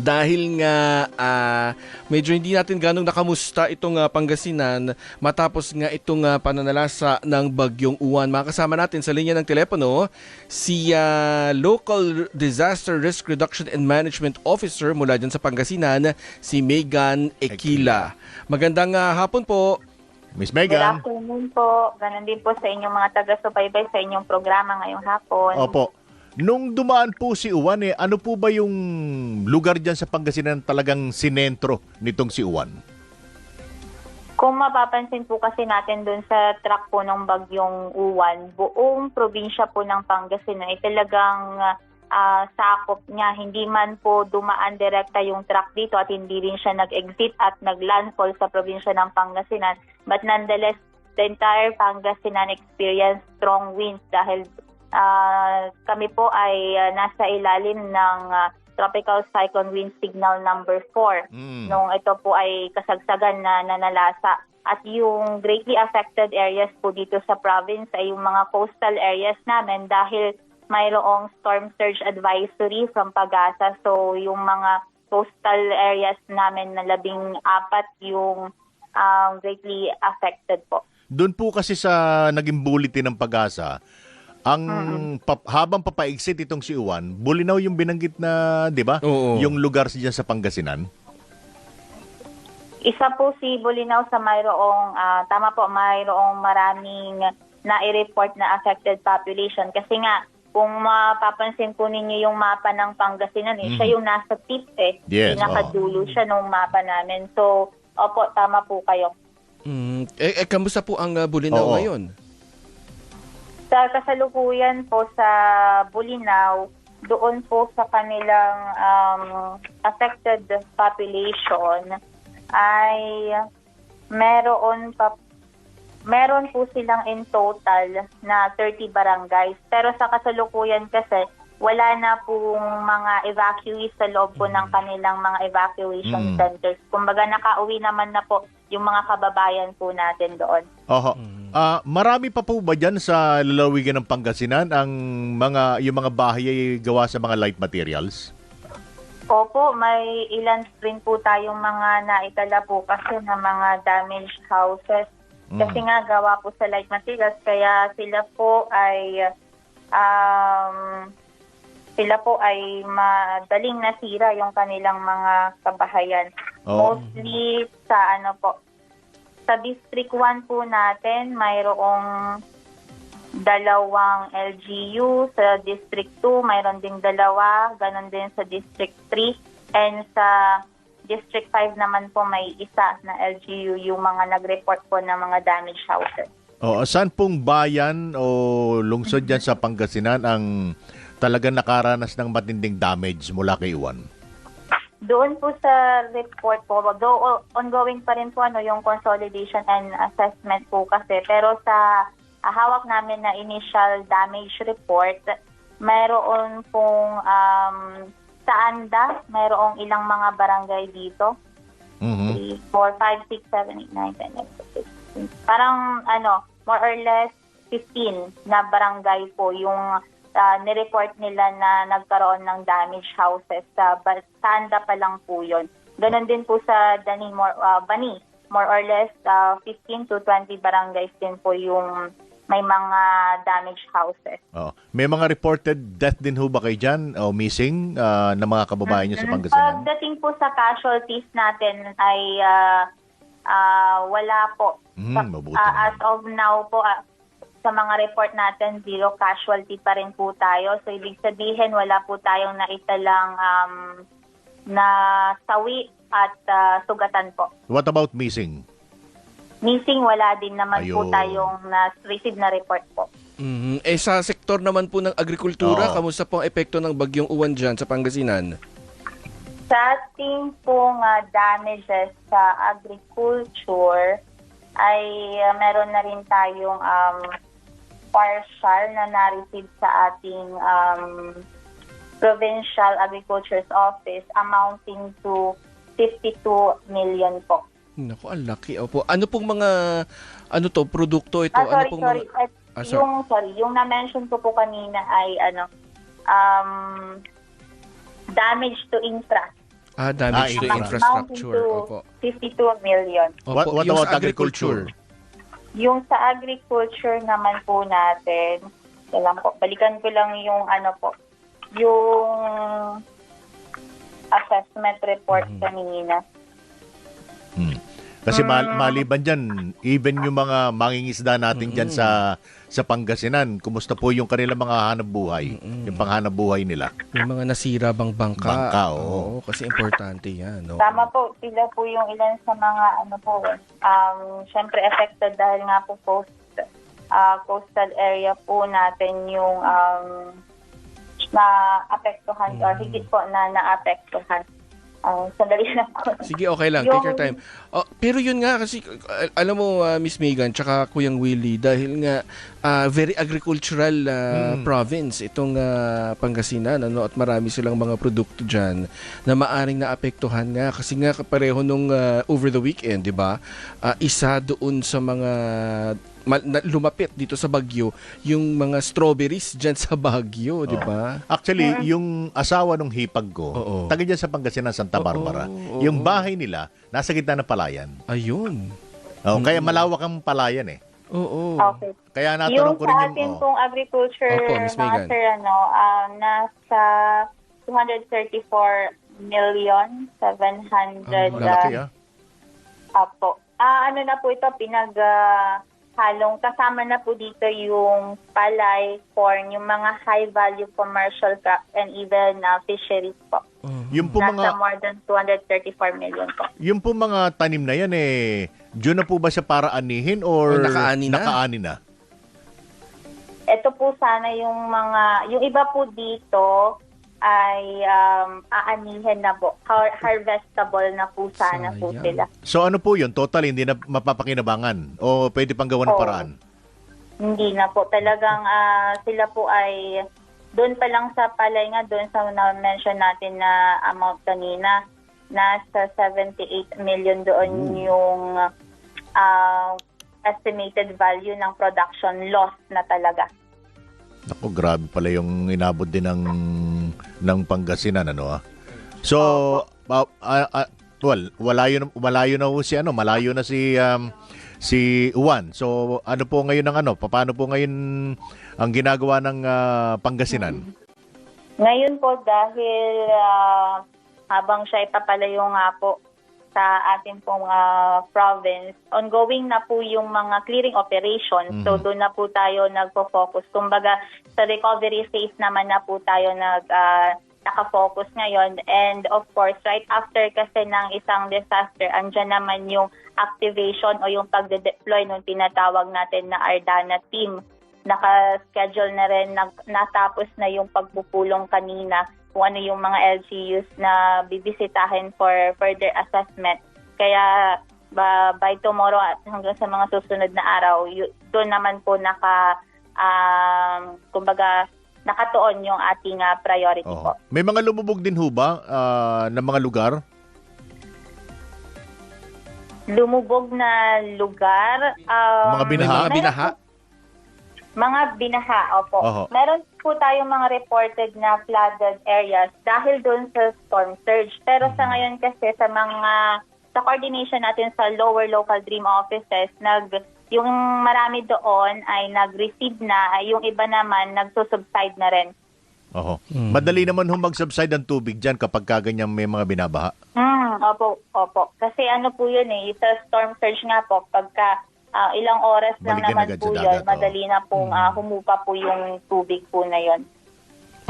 dahil nga ah, medyo hindi natin ganong nakamusta itong ah, Pangasinan matapos nga itong ah, pananalasa ng bagyong uwan. Makasama natin sa linya ng telepono si ah, Local Disaster Risk Reduction and Management Officer mula dyan sa Pangasinan, si Megan Ekila. Magandang ah, hapon po. Miss Good Megan? afternoon po. Ganon din po sa inyong mga taga-subaybay sa inyong programa ngayong hapon. Opo. Nung dumaan po si Uwan, eh, ano po ba yung lugar dyan sa Pangasinan talagang sinentro nitong si Uwan? Kung mapapansin po kasi natin dun sa track po ng bagyong Uwan, buong probinsya po ng Pangasinan ay talagang ah, sakop niya. Hindi man po dumaan direkta yung truck dito at hindi rin siya nag-exit at nag-landfall sa probinsya ng Pangasinan. But nonetheless, the entire Pangasinan experienced strong winds dahil ah, kami po ay ah, nasa ilalim ng ah, Tropical Cyclone Wind Signal number 4 Mm. nung ito po ay kasagsagan na nanalasa. At yung greatly affected areas po dito sa province ay yung mga coastal areas namin dahil mayroong storm surge advisory from Pagasa. So yung mga coastal areas namin na labing apat yung um, greatly affected po. Doon po kasi sa naging bulletin ng pag-asa, ang pap- habang papaigsit itong si Uwan, Bulinaw yung binanggit na, di ba? Oo. Yung lugar siya sa Pangasinan. Isa po si Bulinaw sa mayroong, ah, tama po, mayroong maraming na-report na affected population. Kasi nga, kung mapapansin po ninyo yung mapa ng Pangasinan, eh, siya yung nasa tip eh. Yes, Pinakadulo siya nung mapa namin. So, opo, tama po kayo. Mm, eh, eh, kamusta po ang ah, Bulinaw Oo. ngayon? Sa kasalukuyan po sa Bulinaw, doon po sa kanilang um, affected population ay meron pa meron po silang in total na 30 barangays. Pero sa kasalukuyan kasi wala na pong mga evacuees sa loob po ng kanilang mga evacuation Mm. centers. Kumbaga nakauwi naman na po yung mga kababayan po natin doon. Oho. Ah, marami pa po ba dyan sa lalawigan ng Pangasinan ang mga yung mga bahay ay gawa sa mga light materials? Opo, may ilan rin po tayong mga naitala po kasi na mga damaged houses. Kasi nga gawa po sa light materials, kaya sila po ay um, sila po ay madaling nasira yung kanilang mga kabahayan. Mostly sa ano po, sa District 1 po natin, mayroong dalawang LGU. Sa District 2, mayroon ding dalawa. Ganon din sa District 3. And sa District 5 naman po may isa na LGU yung mga nag-report po ng mga damaged houses. O, saan pong bayan o lungsod dyan sa Pangasinan ang talagang nakaranas ng matinding damage mula kay Uwan? Doon po sa report po, though ongoing pa rin po ano, yung consolidation and assessment po kasi. Pero sa ah, hawak namin na initial damage report, mayroon pong um, sa ANDA, mayroong ilang mga barangay dito. Mhm. 3, 4, 5, 6, 7, 8, 9, 10, 11, 12. Parang ano, more or less 15 na barangay po yung ah, nireport nila na nagkaroon ng damaged houses sa ba- Sanda pa lang po yun. Ganon din po sa Dani, more, ah, Bani. More or less ah, 15 to 20 barangays din po yung may mga damaged houses. Oh, may mga reported death din ho ba kayo dyan o missing ah, na mga kababayan niyo sa Pangasinan? Pagdating po sa casualties natin ay ah, ah, wala po. Sa- mabuti naman. as of now po, ah, sa mga report natin, zero casualty pa rin po tayo. So, ibig sabihin, wala po tayong naitalang um, na sawi at ah, sugatan po. What about missing? Missing, wala din naman po Ayun. tayong na-receive na report po. Mhm. Eh sa sektor naman po ng agrikultura, Oo. kamusta po ang epekto ng bagyong uwan dyan sa Pangasinan? Sa ating pong ah, damages sa agriculture, ay ah, meron na rin tayong um, partial na na-receive sa ating um, Provincial Agriculture's Office amounting to 52 million po. Naku, ang laki. Opo. Ano pong mga, ano to, produkto ito? Ah, ano sorry, pong sorry. mga... At Ah, sorry. yung, sorry, yung na-mention ko po kanina ay ano, um, damage to infra. Ah, damage Ah, to infra. infrastructure. Amounting to Opo. 52 million. Opo. What, what about sa agriculture? Yung sa agriculture naman po natin, lang po, balikan ko lang yung ano po, yung assessment report Mhm. kanina. Kasi mal- maliban dyan, even yung mga mangingisda natin dyan sa sa Pangasinan, kumusta po yung kanilang mga hanap buhay? Mm-mm. Yung panghanap buhay nila? Yung mga nasira bang bangka. Bangka, oo. kasi importante yan. oo. Tama po, sila po yung ilan sa mga ano po, um, syempre affected dahil nga po coast, ah, coastal area po natin yung um, na apektuhan or Mm. higit po na naapektuhan. Um, sandali lang po. Sige, okay lang. Yung- Take your time. Oh, pero yun nga kasi al- alam mo uh, Miss Megan tsaka Kuyang Willie dahil nga ah, very agricultural ah, Mm. province itong ah, Pangasinan ano at marami silang mga produkto diyan na maaring naapektuhan nga kasi nga pareho nung ah, over the weekend, 'di ba? Ah, isa doon sa mga lumapit dito sa Bagyo yung mga strawberries diyan sa Bagyo, 'di ba? Actually, yung asawa ng hipag ko, Oo. taga dyan sa Pangasinan, Santa Barbara, oo. yung bahay nila, nasa gitna ng palayan. Ayun. Oh, Kaya Mm. malawak ang palayan eh. Oo. Okay. Kaya Yung natanong ko rin sa yung... atin oh, agriculture, Opo, Miss mga sir, ano, ah, nasa 234 million, 700, Ang malaki ah. Apo. Ah, ano na po ito, pinag ah, halong kasama na po dito yung palay, corn, yung mga high value commercial crops and even uh, fisheries po. Oo. Yung po Nasa mga more than 234 million po. yung po mga tanim na yan eh, diyon na po ba siya para anihin or O, nakaani na? nakaani na? Ito po sana yung mga, yung iba po dito ay um, aanihin na po. Har- harvestable na po sana po Sayang. sila. So ano po yun? Total hindi na mapapakinabangan o pwede pang gawa ng Oo. paraan? Hindi na po. Talagang ah, sila po ay doon pa lang sa palay nga, doon sa na-mention natin na amount kanina, nasa 78 million doon Ooh. yung ah, estimated value ng production loss na talaga. Ako, grabe pala yung inabot din ng ng Pangasinan ano ah. So, ah, ah, ah, well, walayo na, malayo na si ano, malayo na si um, si Juan. So, ano po ngayon ang ano? Paano po ngayon ang ginagawa ng ah, Pangasinan? Ngayon po dahil ah, habang siya ipapalayo nga po sa ating pong ah, province, ongoing na po yung mga clearing operations. So Mhm. doon na po tayo nagpo-focus. Kumbaga sa recovery phase naman na po tayo nag ah, nakafocus ngayon. And of course, right after kasi ng isang disaster, andyan naman yung activation o yung pagde-deploy ng tinatawag natin na Ardana team naka-schedule na rin, nag, natapos na yung pagpupulong kanina kung ano yung mga LGUs na bibisitahin for further assessment. Kaya ba, by tomorrow at hanggang sa mga susunod na araw, yu- doon naman po naka, um, kumbaga, nakatuon yung ating ah, priority Oo. po. May mga lumubog din ho ba ah, ng mga lugar? Lumubog na lugar. um, Mga binaha? Mga binaha? Mga binaha, opo. Oho. Meron po tayong mga reported na flooded areas dahil doon sa storm surge. Pero Mm-hmm. sa ngayon kasi sa mga sa coordination natin sa lower local dream offices, nag yung marami doon ay nag-receive na, ay yung iba naman nagsusubside na rin. Oho. Mm. Madali naman ho mag-subside ang tubig dyan kapag kaganyan may mga binabaha. Hmm, opo, opo. Kasi ano po yun eh, sa storm surge nga po, pagka ah, ilang oras lang Balikan naman agad po sa yun, dagat, madali na pong ah, humupa po yung tubig po na yun.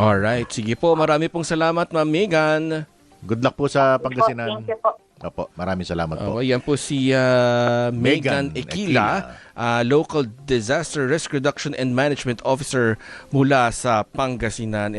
Alright, sige po. Marami pong salamat, Ma'am Megan. Good luck po sa Po, Pangasinan. Thank you po. Opo, maraming salamat po. Oh, yan po si ah, Megan Megan Equila, ah, Local Disaster Risk Reduction and Management Officer mula sa Pangasinan.